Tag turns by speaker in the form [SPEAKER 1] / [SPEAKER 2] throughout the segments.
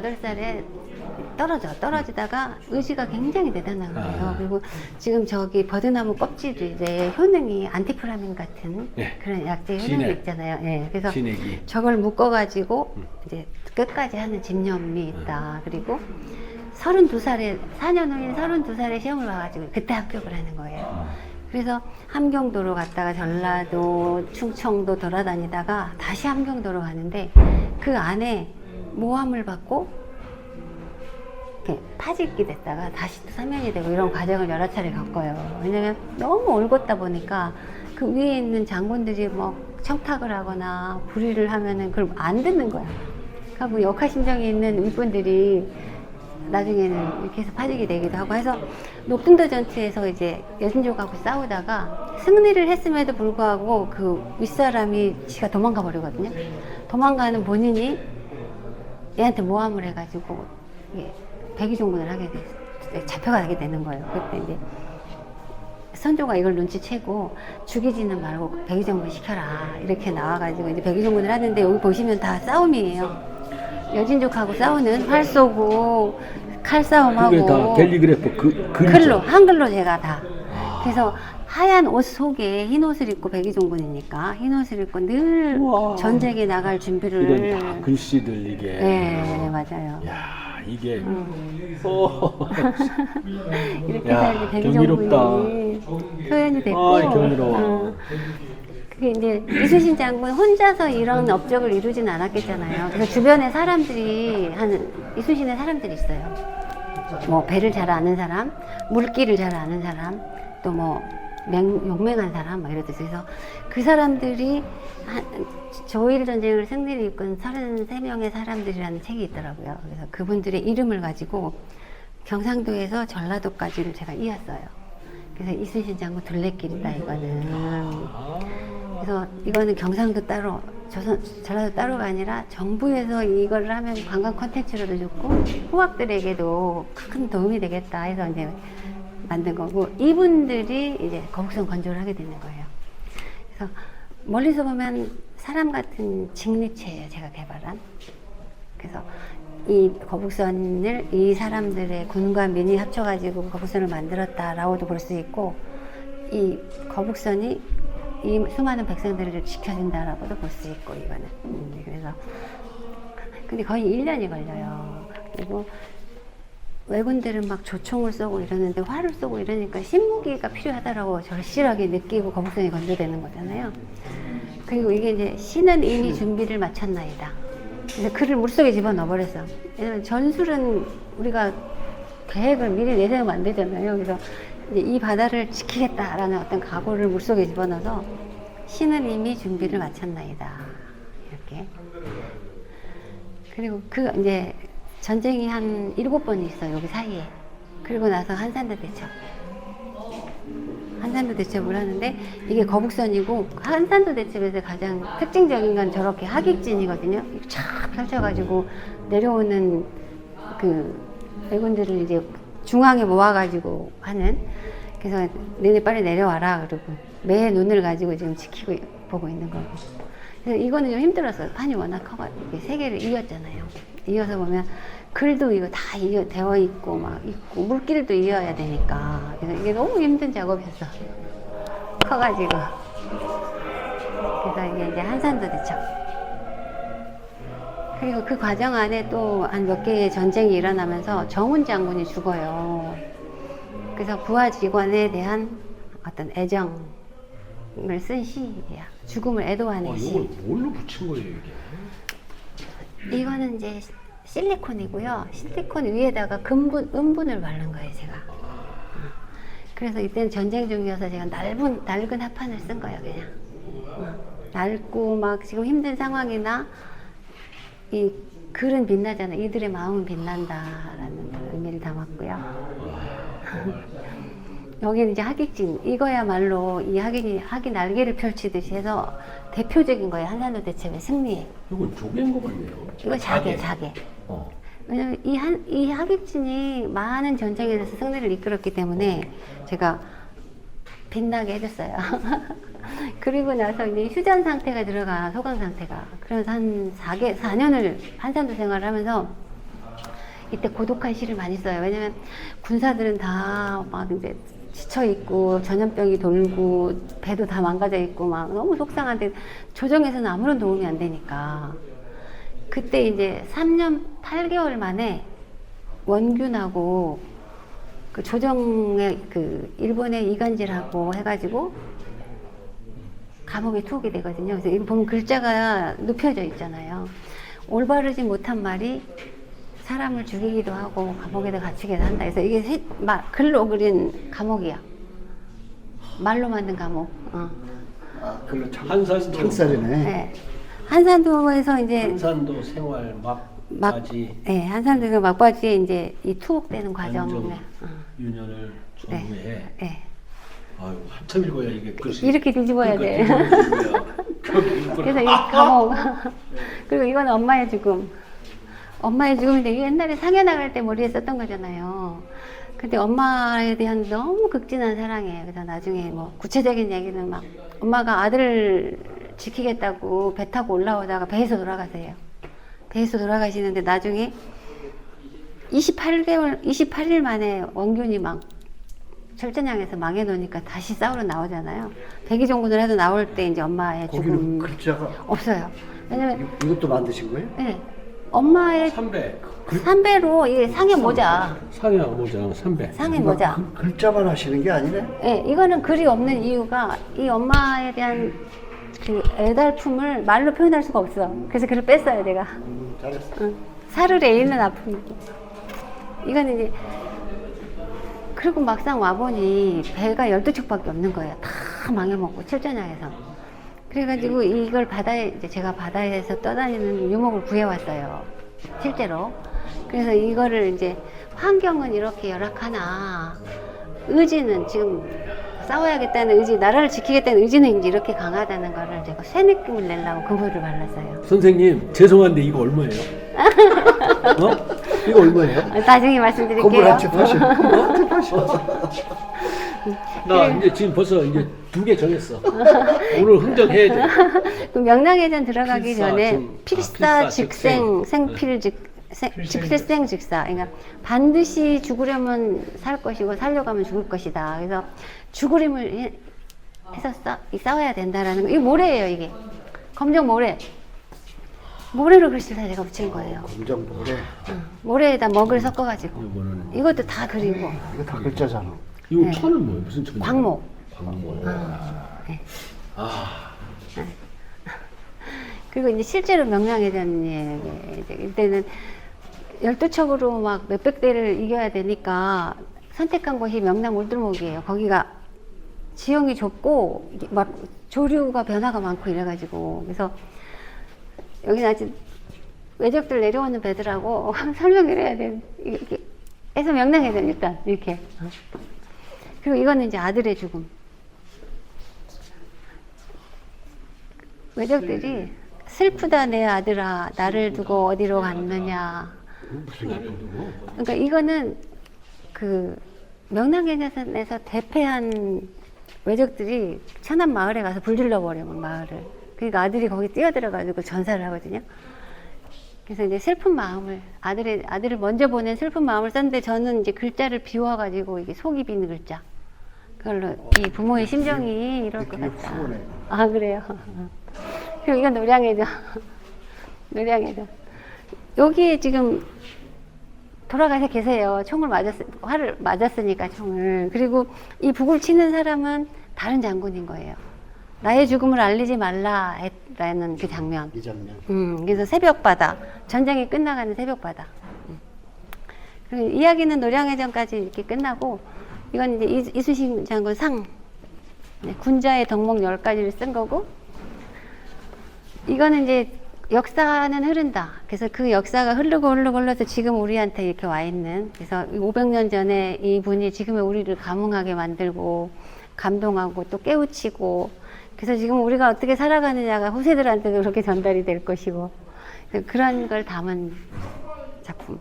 [SPEAKER 1] 거의
[SPEAKER 2] 말에
[SPEAKER 1] 스물,
[SPEAKER 2] 떨어져.
[SPEAKER 1] 스물여덟 살에 떨어져. 떨어지다가 의지가 굉장히 대단한 거예요.
[SPEAKER 2] 아.
[SPEAKER 1] 그리고 지금 저기 버드나무 껍질도 이제 효능이 안티프라민 같은
[SPEAKER 2] 예.
[SPEAKER 1] 그런 약재 효능이
[SPEAKER 2] 진액.
[SPEAKER 1] 있잖아요. 예. 그래서
[SPEAKER 2] 진액이.
[SPEAKER 1] 저걸 묶어가지고
[SPEAKER 2] 음.
[SPEAKER 1] 이제 끝까지 하는 집념이 있다. 그리고 32살에, 4년 후인 32살에 시험을 봐가지고 그때 합격을 하는 거예요.
[SPEAKER 2] 어.
[SPEAKER 1] 그래서 함경도로 갔다가 전라도, 충청도 돌아다니다가 다시 함경도로 가는데 그 안에 모함을 받고 파직이 됐다가 다시 또 사면이 되고 이런 과정을 여러 차례 겪어요. 왜냐면 너무 올곧다 보니까 그 위에 있는 장군들이 뭐 청탁을 하거나 불의를 하면은 그걸 안 듣는 거야. 그러니까 뭐 역하심정이 있는 윗분들이 나중에는 이렇게 해서 파직이 되기도 하고 해서 녹등도 전투에서 이제 여진족하고 싸우다가 승리를 했음에도 불구하고 그 윗사람이 지가 도망가 버리거든요. 도망가는 본인이 얘한테 모함을 해가지고 이게 백의종군을 하게 돼 잡혀가게 되는 거예요. 그때 이제 선조가 이걸 눈치채고 죽이지는 말고 백의종군 시켜라 이렇게 나와가지고 이제 백의종군을 하는데 여기 보시면 다 싸움이에요. 여진족하고 싸우는 활 쏘고 칼 싸움하고
[SPEAKER 2] 그게 다 갤리그래프 그.
[SPEAKER 1] 글로 한글로 제가 다
[SPEAKER 2] 아.
[SPEAKER 1] 그래서 하얀 옷 속에 흰 옷을 입고 백의종군이니까 흰 옷을 입고 늘
[SPEAKER 2] 우와.
[SPEAKER 1] 전쟁에 나갈 준비를
[SPEAKER 2] 이런 다 글씨들 이게.
[SPEAKER 1] 네 맞아요.
[SPEAKER 2] 야 이게.
[SPEAKER 1] 음.
[SPEAKER 2] 어.
[SPEAKER 1] 이렇게
[SPEAKER 2] 야,
[SPEAKER 1] 해서 이제 백의종군이 표현이 됐고
[SPEAKER 2] 아이, 경이로워.
[SPEAKER 1] 어, 그게 이제 이순신 장군 혼자서 이런 업적을 이루진 않았겠잖아요. 그래서 주변에 사람들이 한 이순신의 사람들이 있어요. 뭐 배를 잘 아는 사람, 물길을 잘 아는 사람, 또 뭐 용맹한 사람 막 이렇듯이 그래서 그 사람들이 한, 조일 전쟁을 승리를 이끈 33명의 사람들이라는 책이 있더라고요. 그래서 그분들의 이름을 가지고 경상도에서 전라도까지를 제가 이었어요. 그래서 이순신 장군 둘레길이다 이거는.
[SPEAKER 2] 아.
[SPEAKER 1] 그래서 이거는 경상도 따로, 조선, 전라도 따로가 아니라 정부에서 이걸 하면 관광 콘텐츠로도 좋고 후학들에게도 큰 도움이 되겠다 해서 이제 만든 거고 이분들이 이제 거북선 건조를 하게 되는 거예요. 그래서 멀리서 보면 사람 같은 직립체예요. 제가 개발한. 그래서 이 거북선을 이 사람들의 군과 민이 합쳐가지고 거북선을 만들었다라고도 볼 수 있고 이 거북선이 이 수많은 백성들을 지켜준다라고도 볼 수 있고 이거는 음, 그래서 근데 거의 1년이 걸려요. 그리고 왜군들은 막 조총을 쏘고 이러는데 활을 쏘고 이러니까 신무기가 필요하다라고 절실하게 느끼고 거북선이 건조되는 거잖아요. 그리고 이게 이제 신은 이미 준비를 마쳤나이다. 그래서 그를 물속에 집어넣어 버렸어. 왜냐면 전술은 우리가 계획을 미리 내세우면 안 되잖아요. 그래서 이제 이 바다를 지키겠다라는 어떤 각오를 물속에 집어넣어서 신은 이미 준비를 마쳤나이다. 이렇게. 그리고 그 이제 전쟁이 한 일곱 번 있어 여기 사이에. 그리고 나서 한산도 대첩. 한산도 대첩을 하는데 이게 거북선이고 한산도 대첩에서 가장 특징적인 건 저렇게 하객진이거든요. 쫙 펼쳐가지고 내려오는 그 왜군들을 이제 중앙에 모아가지고 하는 그래서 너네 빨리 내려와라 그러고 매 눈을 가지고 지금 지키고 보고 있는 거고. 그래서 이거는 좀 힘들었어요. 판이 워낙 커가지고 세 개를 이었잖아요. 이어서 보면 글도 이거 다 이어 되어 있고 막 있고 물길도 이어야 되니까 그래서 이게 너무 힘든 작업이었어. 커가지고 그래서 이게 이제 한산도 대첩. 그리고 그 과정 안에 또 한 몇 개의 전쟁이 일어나면서 정훈 장군이 죽어요. 그래서 부하 직원에 대한 어떤 애정을 쓴 시야. 죽음을 애도하는
[SPEAKER 2] 아,
[SPEAKER 1] 시.
[SPEAKER 2] 이걸 뭘로 붙인 거예요 이게?
[SPEAKER 1] 이거는 이제 실리콘이고요. 실리콘 위에다가 금분, 은분을 바른 거예요, 제가. 그래서 이때는 전쟁 중이어서 제가 낡은, 낡은 합판을 쓴 거예요, 그냥. 어, 낡고 막 지금 힘든 상황이나 이 글은 빛나잖아요. 이들의 마음은 빛난다라는 의미를 담았고요. 여기는 이제 하객진. 이거야말로 이 하객이 하객 날개를 펼치듯이 해서 대표적인 거예요. 한산도 대첩의 승리에
[SPEAKER 2] 이건 조개인 거 같네요.
[SPEAKER 1] 이거 자개 자개.
[SPEAKER 2] 어.
[SPEAKER 1] 왜냐면 이 한 이 하객진이 많은 전쟁에서 승리를 이끌었기 때문에 제가 빛나게 해줬어요. 그리고 나서 이제 휴전 상태가 들어가 소강 상태가. 그래서 한 4개 4년을 한산도 생활을 하면서 이때 고독한 시를 많이 써요. 왜냐면 군사들은 다 막 이제 지쳐 있고 전염병이 돌고 배도 다 망가져 있고 막 너무 속상한데 조정에서는 아무런 도움이 안 되니까 그때 이제 3년 8개월 만에 원균하고 그 조정의 그 일본의 이간질하고 해가지고 감옥에 투옥이 되거든요. 그래서 보면 글자가 눕혀져 있잖아요. 올바르지 못한 말이 사람을 죽이기도 하고 감옥에다 갇히기도 한다. 그래서 이게 세- 마- 글로 그린 감옥이야. 말로 만든 감옥. 어.
[SPEAKER 3] 아, 글로 참,
[SPEAKER 2] 한산도.
[SPEAKER 3] 창살이네.
[SPEAKER 1] 네. 한산도에서 이제
[SPEAKER 2] 한산도 생활 막까지
[SPEAKER 1] 네, 한산도에서 막바지에 이제 이 투옥되는 과정에.
[SPEAKER 2] 완전
[SPEAKER 1] 어.
[SPEAKER 2] 유년을 전후해.
[SPEAKER 1] 네.
[SPEAKER 2] 아유 한참 읽어야 이게 글씨.
[SPEAKER 1] 이렇게 뒤집어야 돼.
[SPEAKER 2] 그래서
[SPEAKER 1] 그래서 이 감옥. 그리고 이건 엄마의 죽음. 엄마의 죽음인데 옛날에 상해 나갈 때 머리에 썼던 거잖아요. 근데 엄마에 대한 너무 극진한 사랑이에요. 그래서 나중에 뭐 구체적인 얘기는 막 엄마가 아들을 지키겠다고 배 타고 올라오다가 배에서 돌아가세요. 배에서 돌아가시는데 나중에 28개월, 28일 만에 원균이 막 철전향에서 망해놓으니까 다시 싸우러 나오잖아요. 백의종군을 해도 나올 때 이제 엄마의 죽음
[SPEAKER 3] 글자가
[SPEAKER 1] 없어요. 왜냐면
[SPEAKER 3] 이- 이것도 만드신 거예요?
[SPEAKER 1] 네, 엄마의
[SPEAKER 2] 삼배.
[SPEAKER 1] 삼배로 이 상해 모자,
[SPEAKER 2] 상해 모자랑 삼배.
[SPEAKER 1] 상해 모자.
[SPEAKER 3] 그 글자만 하시는 게 아니네.
[SPEAKER 1] 예, 이거는 글이 없는 이유가 이 엄마에 대한 그 애달픔을 말로 표현할 수가 없어. 그래서 글을 뺐어요, 내가.
[SPEAKER 3] 음, 잘했어.
[SPEAKER 1] 응. 살을 애있는 아픔이고. 이거는 이제 그리고 막상 와보니 배가 12척밖에 없는 거예요. 다 망해먹고 철전향에서. 그래가지고 이걸 바다에 이제 제가 바다에서 떠다니는 유목을 구해왔어요. 실제로. 그래서 이거를 이제 환경은 이렇게 열악하나 의지는 지금 싸워야겠다는 의지, 나라를 지키겠다는 의지는 이제 이렇게 강하다는 거를 제가 새 느낌을 내려고 금물을 발랐어요.
[SPEAKER 2] 선생님 죄송한데 이거 얼마예요? 어? 이거 얼마예요?
[SPEAKER 1] 아, 나중에 말씀드릴게요.
[SPEAKER 3] 건물 한채 파시. 한채 파시.
[SPEAKER 2] 나 이제 지금 벌써 이제 두 개 정했어. 오늘 흥정해야 돼.
[SPEAKER 1] 그 명랑해전 들어가기
[SPEAKER 2] 필사
[SPEAKER 1] 전에
[SPEAKER 2] 중- 아,
[SPEAKER 1] 필사,
[SPEAKER 2] 필사,
[SPEAKER 1] 즉생,
[SPEAKER 2] 즉생.
[SPEAKER 1] 생필 즉 생, 필생 즉사. 그러니까 반드시 죽으려면 살 것이고 살려고 하면 죽을 것이다. 그래서 죽으림을 해- 해서 싸, 이 싸워야 된다라는 거. 이게 모래예요, 이게. 검정 모래. 모래로 글씨를 다 제가 붙인 거예요.
[SPEAKER 3] 검정 모래.
[SPEAKER 1] 응. 모래에다 먹을 섞어가지고.
[SPEAKER 2] 이거는
[SPEAKER 1] 이것도 다 그리고
[SPEAKER 3] 이거 다 글자잖아.
[SPEAKER 2] 이거
[SPEAKER 1] 네.
[SPEAKER 2] 천은 뭐예요? 무슨 천?
[SPEAKER 1] 광목.
[SPEAKER 2] 광목.
[SPEAKER 1] 네.
[SPEAKER 2] 아
[SPEAKER 1] 그리고 이제 실제로 명량해전이 이제 이때는 열두 척으로 막 몇백 대를 이겨야 되니까 선택한 곳이 명랑 울들목이에요. 거기가 지형이 좁고 막 조류가 변화가 많고 이래가지고 그래서 여기는 아직 외적들 내려오는 배들하고 설명을 해야 돼. 이렇게 해서 명랑해전 일단 이렇게. 그리고 이거는 이제 아들의 죽음. 외적들이 슬프다 내 아들아 나를 두고 어디로 갔느냐? 그러니까 이거는 그 명랑해전에서 대패한 외적들이 천안 마을에 가서 불질러 버려 막 마을을 그러니까 아들이 거기 뛰어들어가지고 전사를 하거든요 그래서 이제 슬픈 마음을 아들의 아들을 먼저 보낸 슬픈 마음을 썼는데 저는 이제 글자를 비워가지고 이게 속이 비는 글자 그걸로 이 부모의 심정이 이럴 것 같다
[SPEAKER 3] 후원해.
[SPEAKER 1] 아 그래요 그리고 이건 노량해죠 노량해죠 여기에 지금 돌아가서 계세요. 총을 맞았, 활을 맞았으니까 총을. 그리고 이 북을 치는 사람은 다른 장군인 거예요. 나의 죽음을 알리지 말라 라는 그 장면.
[SPEAKER 3] 이 장면.
[SPEAKER 1] 음, 그래서 새벽바다. 전쟁이 끝나가는 새벽바다. 음. 그리고 이야기는 노량해전까지 이렇게 끝나고, 이건 이제 이- 이순신 장군 상. 네, 군자의 덕목 10가지를 쓴 거고, 이거는 이제 역사는 흐른다. 그래서 그 역사가 흐르고 흐르고 흘러서 지금 우리한테 이렇게 와 있는. 그래서 500년 전에 이분이 지금의 우리를 감흥하게 만들고 감동하고 또 깨우치고 그래서 지금 우리가 어떻게 살아가느냐가 후세들한테도 그렇게 전달이 될 것이고 그런 걸 담은 작품.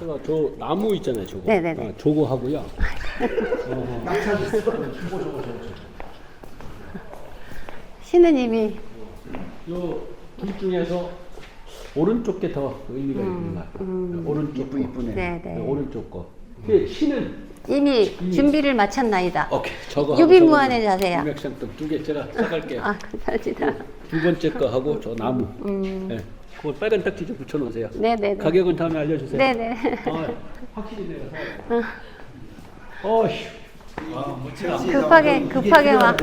[SPEAKER 2] 제가 저 나무 있잖아요, 저거.
[SPEAKER 1] 네네네.
[SPEAKER 2] 아, 저거 하고요.
[SPEAKER 1] 신은 이미
[SPEAKER 2] 요둘 중에서 오른쪽 게 더 의미가 있는 것 같아요. 오른쪽
[SPEAKER 3] 이쁘 이쁘네.
[SPEAKER 1] 네, 네.
[SPEAKER 2] 오른쪽 거. 그 신은
[SPEAKER 1] 이미 준비를 마쳤나이다.
[SPEAKER 2] 오케이 저거
[SPEAKER 1] 유비무환의 자세야.
[SPEAKER 2] 유맥상등 두개 제가 써갈게요.
[SPEAKER 1] 아, 감사합니다.
[SPEAKER 2] 두 번째 거 하고 저 나무. 네. 그 빨간 딱지 좀 붙여놓으세요.
[SPEAKER 1] 음. 네네네.
[SPEAKER 2] 가격은 다음에 알려주세요.
[SPEAKER 1] 네네.
[SPEAKER 2] 아, 확실히 내가 사. 어휴.
[SPEAKER 1] 급하게, 급하게 와.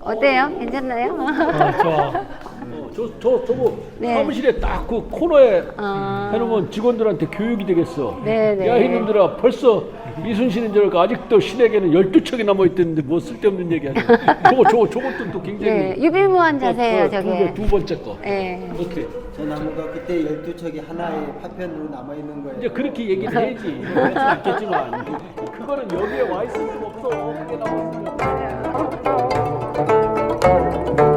[SPEAKER 1] 어때요? 괜찮나요?
[SPEAKER 2] 아, 좋아. 어, 저, 저, 저거
[SPEAKER 1] 네.
[SPEAKER 2] 사무실에 딱 그 코너에
[SPEAKER 1] 아.
[SPEAKER 2] 해놓으면 직원들한테 교육이 되겠어.
[SPEAKER 1] 네 네.
[SPEAKER 2] 야, 이놈들아, 벌써 이순신인 줄 알고 아직도 신에게는 12척이 남아있던데 뭐 쓸데없는 얘기 하냐. 저거, 저거, 저것도 또 굉장히.
[SPEAKER 1] 네, 유비무환 자세예요,
[SPEAKER 2] 어, 어,
[SPEAKER 1] 저게.
[SPEAKER 2] 두, 두 번째 거.
[SPEAKER 1] 네.
[SPEAKER 2] 오케이.
[SPEAKER 4] 저 나무가 그때 12척이 하나의 파편으로 남아있는 거예요.
[SPEAKER 2] 이제 그렇게 얘기를 해야지. 그렇지 않겠지만. 그거는 여기에 와 있을 수가 없어. 그게 나왔으면.
[SPEAKER 5] Thank you.